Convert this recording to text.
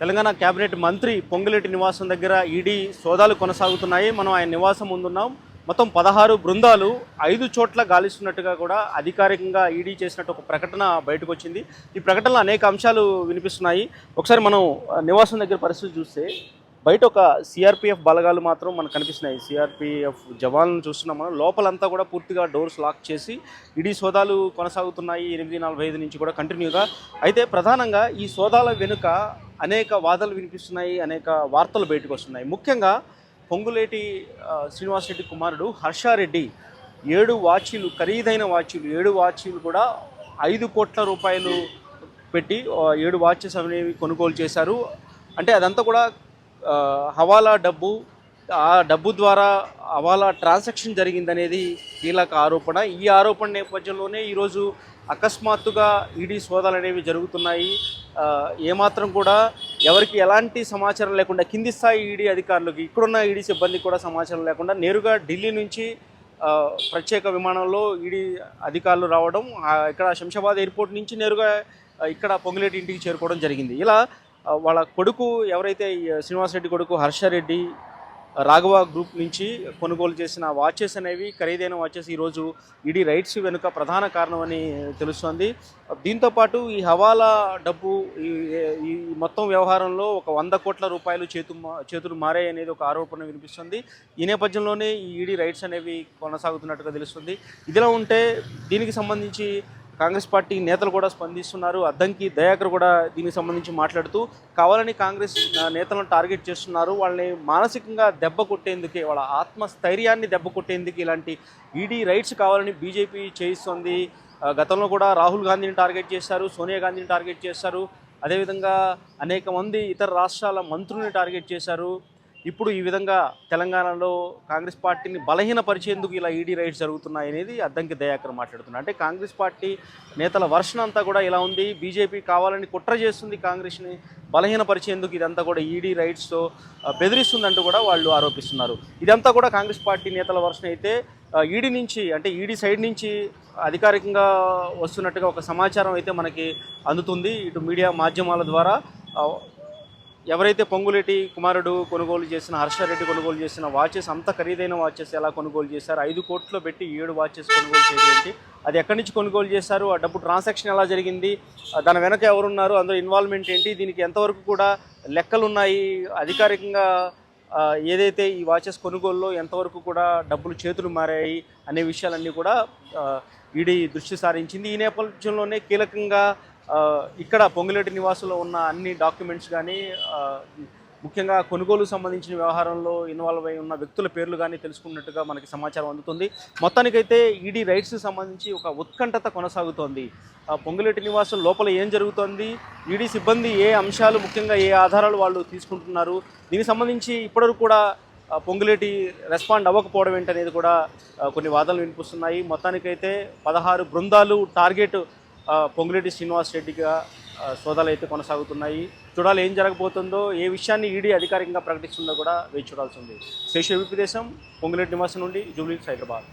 Telangana cabinet మంత్రి పొంగులేటి నివాసం దగ్గర ఈడీ సోదాలు కొనసాగుతున్నాయి. మనం ఆయన నివాసం ముందున్నాం. మొత్తం పదహారు బృందాలు ఐదు చోట్ల గాలిస్తున్నట్టుగా కూడా అధికారికంగా ఈడీ చేసినట్టు ఒక ప్రకటన బయటకు వచ్చింది ఈ ప్రకటనలో అనేక అంశాలు వినిపిస్తున్నాయి. ఒకసారి మనం నివాసం దగ్గర పరిస్థితి చూస్తే బయట ఒక సిఆర్పిఎఫ్ బలగాలు మాత్రం మనకు కనిపిస్తున్నాయి. సిఆర్పిఎఫ్ జవాన్లను చూస్తున్నాం మనం. లోపలంతా కూడా పూర్తిగా డోర్స్ లాక్ చేసి ఇడీ సోదాలు కొనసాగుతున్నాయి. ఎనిమిది నలభై ఐదు నుంచి కూడా కంటిన్యూగా. అయితే ప్రధానంగా ఈ సోదాల వెనుక అనేక వాదనలు వినిపిస్తున్నాయి అనేక వార్తలు బయటకు వస్తున్నాయి. ముఖ్యంగా పొంగులేటి శ్రీనివాసరెడ్డి శ్రీనివాస్ రెడ్డి కుమారుడు హర్షారెడ్డి ఏడు వాచీలు ఖరీదైన వాచీలు ఏడు వాచీలు కూడా ఐదు కోట్ల రూపాయలు పెట్టి ఏడు వాచెస్ అనేవి కొనుగోలు చేశారు. అంటే అదంతా కూడా హవాలా డబ్బు ఆ డబ్బు ద్వారా హవాలా ట్రాన్సాక్షన్ జరిగిందనేది కీలక ఆరోపణ. ఈ ఆరోపణ నేపథ్యంలోనే ఈరోజు అకస్మాత్తుగా ఈడీ సోదాలు అనేవి జరుగుతున్నాయి ఏమాత్రం కూడా ఎవరికి ఎలాంటి సమాచారం లేకుండా కింది స్థాయి ఈడీ అధికారులకు ఇక్కడున్న ఈడీ సిబ్బందికి కూడా సమాచారం లేకుండా నేరుగా ఢిల్లీ నుంచి ప్రత్యేక విమానంలో ఈడీ అధికారులు రావడం ఇక్కడ శంషాబాద్ ఎయిర్పోర్ట్ నుంచి నేరుగా ఇక్కడ పొంగులేటి ఇంటికి చేరుకోవడం జరిగింది. ఇలా వాళ్ళ కొడుకు ఎవరైతే ఈ శ్రీనివాసరెడ్డి కొడుకు హర్షారెడ్డి రాఘవ గ్రూప్ నుంచి కొనుగోలు చేసిన వాచెస్ అనేవి ఖరీదైన వాచెస్ ఈరోజు ఈడీ రైట్స్ వెనుక ప్రధాన కారణమని తెలుస్తోంది. దీంతోపాటు ఈ హవాలా డబ్బు ఈ ఈ మొత్తం వ్యవహారంలో ఒక వంద కోట్ల రూపాయలు చేతు చేతులు మారాయి అనేది ఒక ఆరోపణ వినిపిస్తుంది. ఈ నేపథ్యంలోనే ఈ ఈడీ రైట్స్ అనేవి కొనసాగుతున్నట్టుగా తెలుస్తుంది. ఇదిలా ఉంటే దీనికి సంబంధించి కాంగ్రెస్ పార్టీ నేతలు కూడా స్పందిస్తున్నారు. అద్దంకి దయాకర్ కూడా దీనికి సంబంధించి మాట్లాడుతూ కావాలని కాంగ్రెస్ నేతలను టార్గెట్ చేస్తున్నారు. వాళ్ళని మానసికంగా దెబ్బ కొట్టేందుకే వాళ్ళ ఆత్మస్థైర్యాన్ని దెబ్బ కొట్టేందుకు ఇలాంటి ఈడీ రైట్స్ కావాలని బీజేపీ చేయిస్తోంది. గతంలో కూడా రాహుల్ గాంధీని టార్గెట్ చేశారు సోనియా గాంధీని టార్గెట్ చేశారు. అదేవిధంగా అనేక మంది ఇతర రాష్ట్రాల మంత్రుల్ని టార్గెట్ చేశారు. ఇప్పుడు ఈ విధంగా తెలంగాణలో కాంగ్రెస్ పార్టీని బలహీనపరిచేందుకు ఇలా ఈడీ రైడ్స్ జరుగుతున్నాయి అనేది అద్దంకి దయాకర్ మాట్లాడుతున్నారు. అంటే కాంగ్రెస్ పార్టీ నేతల వర్షం అంతా కూడా ఇలా ఉంది. బీజేపీ కావాలని కుట్ర చేస్తుంది కాంగ్రెస్ని బలహీనపరిచేందుకు ఇదంతా కూడా ఈడీ రైడ్స్తో బెదిరిస్తుందంటూ కూడా వాళ్ళు ఆరోపిస్తున్నారు. ఇదంతా కూడా కాంగ్రెస్ పార్టీ నేతల వర్షణ అయితే ఈడీ నుంచి అంటే ఈడీ సైడ్ నుంచి అధికారికంగా వస్తున్నట్టుగా ఒక సమాచారం అయితే మనకి అందుతుంది. ఇటు మీడియా మాధ్యమాల ద్వారా ఎవరైతే పొంగులేటి కుమారుడు కొనుగోలు చేసిన హర్షారెడ్డి కొనుగోలు చేసిన వాచెస్ అంత ఖరీదైన వాచెస్ ఎలా కొనుగోలు చేశారు? ఐదు కోట్లు పెట్టి ఏడు వాచెస్ కొనుగోలు చేయడానికి అది ఎక్కడి నుంచి కొనుగోలు చేశారు? ఆ డబ్బు ట్రాన్సాక్షన్ ఎలా జరిగింది? దాని వెనక ఎవరున్నారు? అందులో ఇన్వాల్వ్మెంట్ ఏంటి? దీనికి ఎంతవరకు కూడా లెక్కలు ఉన్నాయి అధికారికంగా ఏదైతే ఈ వాచెస్ కొనుగోలులో ఎంతవరకు కూడా డబ్బులు చేతులు మారాయి అనే విషయాలన్నీ కూడా ఈడీ దృష్టి సారించింది. ఈ నేపథ్యంలోనే కీలకంగా ఇక్కడ పొంగులేటి నివాసంలో ఉన్న అన్ని డాక్యుమెంట్స్ కానీ ముఖ్యంగా కొనుగోలు సంబంధించిన వ్యవహారంలో ఇన్వాల్వ్ అయి ఉన్న వ్యక్తుల పేర్లు కానీ తెలుసుకున్నట్టుగా మనకి సమాచారం అందుతుంది. మొత్తానికైతే ఈడీ రైట్స్ సంబంధించి ఒక ఉత్కంఠత కొనసాగుతోంది. పొంగులేటి నివాసం లోపల ఏం జరుగుతోంది? ఈడీ సిబ్బంది ఏ అంశాలు ముఖ్యంగా ఏ ఆధారాలు వాళ్ళు తీసుకుంటున్నారు? దీనికి సంబంధించి ఇప్పటివరకు కూడా పొంగులేటి రెస్పాండ్ అవ్వకపోవడం ఏంటనేది కూడా కొన్ని వాదనలు వినిపిస్తున్నాయి. మొత్తానికైతే పదహారు బృందాలు టార్గెట్ పొంగులేటి శ్రీనివాస్ రెడ్డిగా సోదాలు అయితే కొనసాగుతున్నాయి. చూడాలి ఏం జరగబోతుందో ఏ విషయాన్ని ఈడీ అధికారికంగా ప్రకటిస్తుందో కూడా వేచి చూడాల్సి ఉంది. శేష విదేశం పొంగులేటి నివాసం నుండి జూబ్లీ హైదరాబాద్.